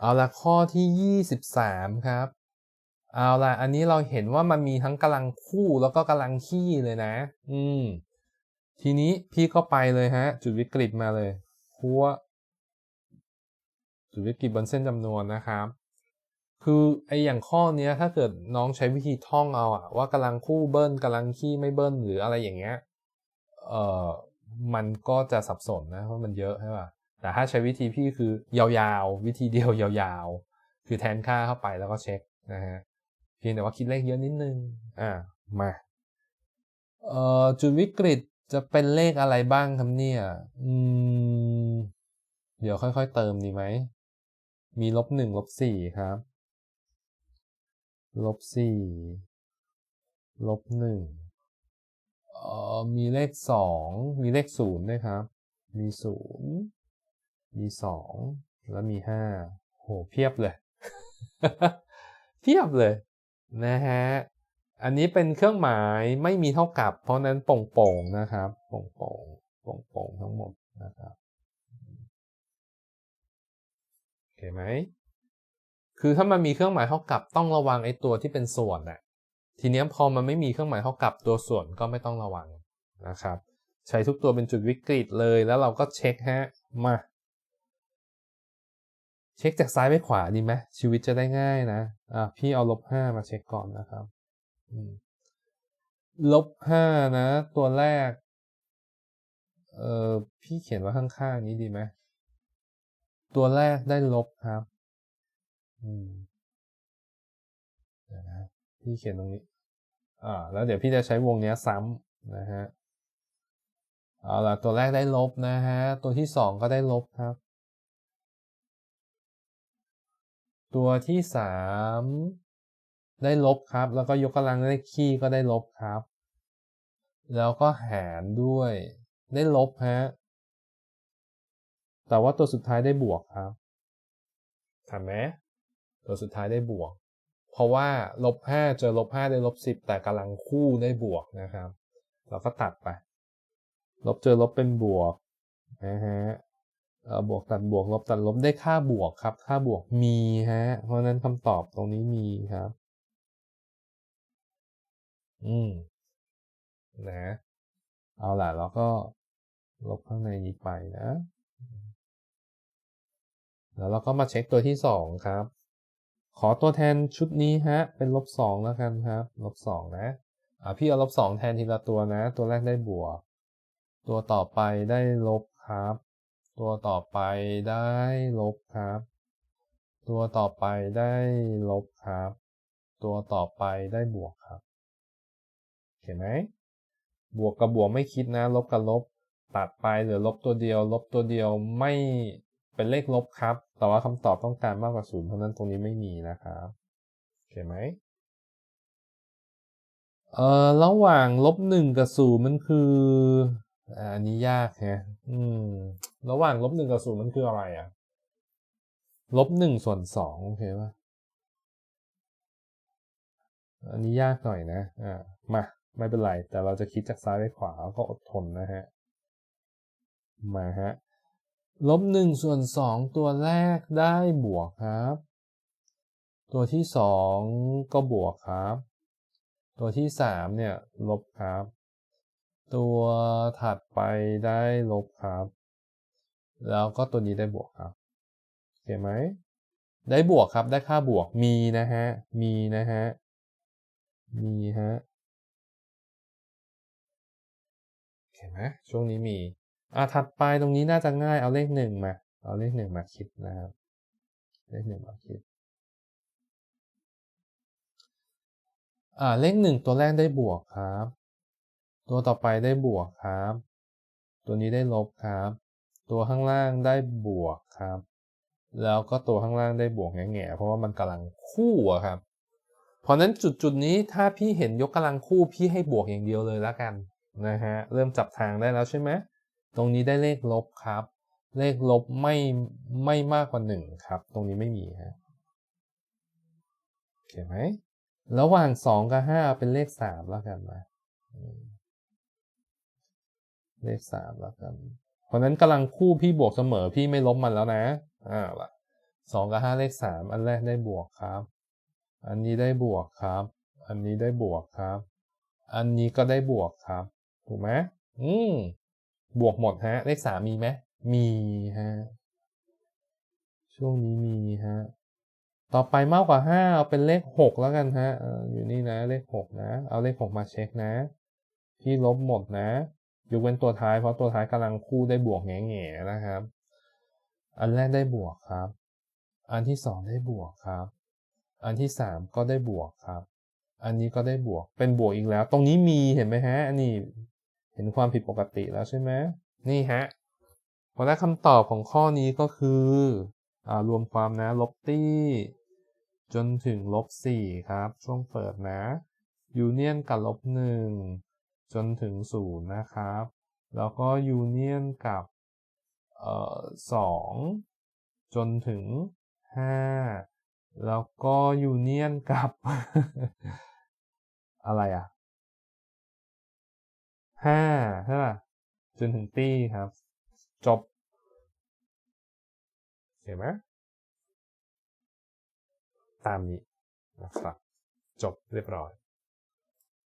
เอาละข้อที่ 23 ครับ เอาละอันนี้เราเห็นว่ามันมีทั้งกำลังคู่แล้วก็กำลังขี้เลยนะ อืม ทีนี้พี่ก็ไปเลยฮะ จุดวิกฤตมาเลยพัวจุดวิกฤตบนเส้นจำนวนนะครับ คือไออย่างข้อเนี้ยถ้าเกิดน้องใช้วิธีท่องเอาอะว่ากำลังคู่เบิ้ลกำลังขี้ไม่เบิ้ลหรืออะไรอย่างเงี้ย เอ่อ มันก็จะสับสนนะเพราะมันเยอะใช่ป่ะ แต่ถ้าใช้วิธีพี่คือยาวๆ วิธีเดียวยาวๆ คือแทนค่าเข้าไปแล้วก็เช็คนะฮะเพียงแต่ว่าคิดเลขเยอะนิดนึงอ่ามาเอ่อจุดวิกฤตจะเป็นเลขอะไรบ้างครับเนี่ยอืมเดี๋ยวค่อยๆเติมดีไหม มีลบหนึ่งลบสี่ครับ ลบสี่ลบหนึ่งเอ่อมีเลขสองมีเลขศูนย์ด้วยครับ มีศูนย์ มีสองแล้วมีห้าโหเพียบเลย เพียบเลยนะฮะอันนี้เป็นเครื่องหมายไม่มีเท่ากับ เพราะนั้นโป่งๆนะครับโป่งๆโป่งๆทั้งหมดนะครับโอเคไหมคือถ้ามันมีเครื่องหมายเท่ากับต้องระวังไอ้ตัวที่เป็นส่วนน่ะทีนี้พอมันไม่มีเครื่องหมายเท่ากับตัวส่วนก็ไม่ต้องระวังนะครับ ใช้ทุกตัวเป็นจุดวิกฤตเลยแล้วเราก็เช็คฮะมา เช็คจากซ้ายไปขวาดีไหมชีวิตจะได้ง่ายนะอะพี่เอาลบห้ามาเช็คก่อนนะครับลบห้านะ ตัวแรก เออพี่เขียนว่าข้างๆนี้ดีไหมตัวแรกได้ลบครับ อืมเดี๋ยวนะพี่เขียนตรงนี้ อ่า แล้วเดี๋ยวพี่จะใช้วงนี้ซ้ำนะฮะ เอาล่ะ ตัวแรกได้ลบนะฮะ ตัวที่สองก็ได้ลบครับ ตัวที่สามได้ลบครับ แล้วก็ยกกำลังเลขคี่ก็ได้ลบครับ แล้วก็หารด้วย ได้ลบฮะแต่ว่าตัวสุดท้ายได้บวกครับเห็นไหมตัวสุดท้ายได้บวก เพราะว่าลบห้าเจอลบห้าได้ลบสิบแต่กำลังคู่ได้บวกนะครับ เราก็ตัดไป ลบเจอลบเป็นบวกนะฮะ บวกตัดบวกลบตัดลบได้ค่าบวกครับ ค่าบวกมีฮะ เพราะนั้นคำตอบตรงนี้มีครับ อืมนะ เอาล่ะแล้วก็ลบข้างในนี้ไปนะ แล้วเราก็มาเช็คตัวที่สองครับ ขอตัวแทนชุดนี้ฮะ เป็นลบสองแล้วกันครับ ลบสองนะ อ่าพี่เอาลบสองแทนทีละตัวนะ ตัวแรกได้บวก ตัวต่อไปได้ลบครับ ตัวต่อไปได้ลบครับ ตัวต่อไปได้ลบครับ ตัวต่อไปได้บวกครับเห็นไหมบวกกับบวกไม่คิดนะ ลบกับลบ ตัดไปเหลือลบตัวเดียว ลบตัวเดียวไม่เป็นเลขลบครับ แต่ว่าคำตอบต้องการมากกว่าศูนย์เพราะนั้นตรงนี้ไม่มีนะครับเห็นไหมเอ่อระหว่างลบหนึ่งกับศูนย์มันคือ อันนี้ยากฮะอืม ระหว่างลบหนึ่งกับศูนย์มันคืออะไรอะลบหนึ่งส่วนสองโอเคป่ะอันนี้ยากหน่อยนะ อ่า มา ไม่เป็นไร แต่เราจะคิดจากซ้ายไปขวาก็อดทนนะฮะ มาฮะ ลบหนึ่งส่วนสองตัวแรกได้บวกครับ ตัวที่สองก็บวกครับ ตัวที่สามเนี่ย ลบครับ ตัวถัดไปได้ลบครับ แล้วก็ตัวนี้ได้บวกครับเห็นไหม ได้บวกครับ ได้ค่าบวก มีนะฮะ มีนะฮะ มีฮะเห็นไหมช่วงนี้มี อะถัดไปตรงนี้น่าจะง่าย เอาเลขหนึ่งมา เอาเลขหนึ่งมาคิดนะครับ เลขหนึ่งมาคิด อ่าเลขหนึ่งตัวแรกได้บวกครับ ตัวต่อไปได้บวกครับ ตัวนี้ได้ลบครับ ตัวข้างล่างได้บวกครับ แล้วก็ตัวข้างล่างได้บวกแง่ๆเพราะว่ามันกำลังคู่อะครับ เพราะนั้นจุดจุดนี้ถ้าพี่เห็นยกกำลังคู่พี่ให้บวกอย่างเดียวเลยแล้วกันนะฮะเริ่มจับทางได้แล้วใช่ไหมตรงนี้ได้เลขลบครับ เลขลบไม่ไม่มากกว่าหนึ่งครับ ตรงนี้ไม่มีฮะโอเคไหมระหว่างสองกับห้าเป็นเลขสามแล้วกันนะ เลขสามแล้วกัน เพราะนั้นกำลังคู่พี่บวกเสมอพี่ไม่ลบมันแล้วนะอ่าละสองกับห้าเลขสามอันแรกได้บวกครับ อันนี้ได้บวกครับ อันนี้ได้บวกครับ อันนี้ก็ได้บวกครับ ถูกไหมอืมบวกหมดฮะ เลขสามมีไหมมีฮะ ช่วงนี้มีฮะ ต่อไปมากกว่าห้าเอาเป็นเลขหกแล้วกันฮะอยู่นี่นะ เลขหกนะ เอาเลขหกมาเช็คนะ พี่ลบหมดนะ ยกเว้นตัวท้ายเพราะตัวท้ายกำลังคู่ได้บวกแง่ๆนะครับ อันแรกได้บวกครับ อันที่สองได้บวกครับ อันที่สามก็ได้บวกครับ อันนี้ก็ได้บวกเป็นบวกอีกแล้ว ตรงนี้มีเห็นไหมฮะ อันนี้เห็นความผิดปกติแล้วใช่ไหมนี่ฮะพอได้คำตอบของข้อนี้ก็คืออรวมความนะลบตี้จนถึงลบสี่ครับ ช่วงเปิดนะยูเนียนกับลบหนึ่ง จนถึงศูนย์นะครับ แล้วก็ยูเนียนกับเอ่อสองจนถึงห้าแล้วก็ยูเนียนกับ อะไรอะห้าใช่ป่ะจนถึงตี้ครับ จบเห็นไหมตามนี้นะครับจบเรียบร้อย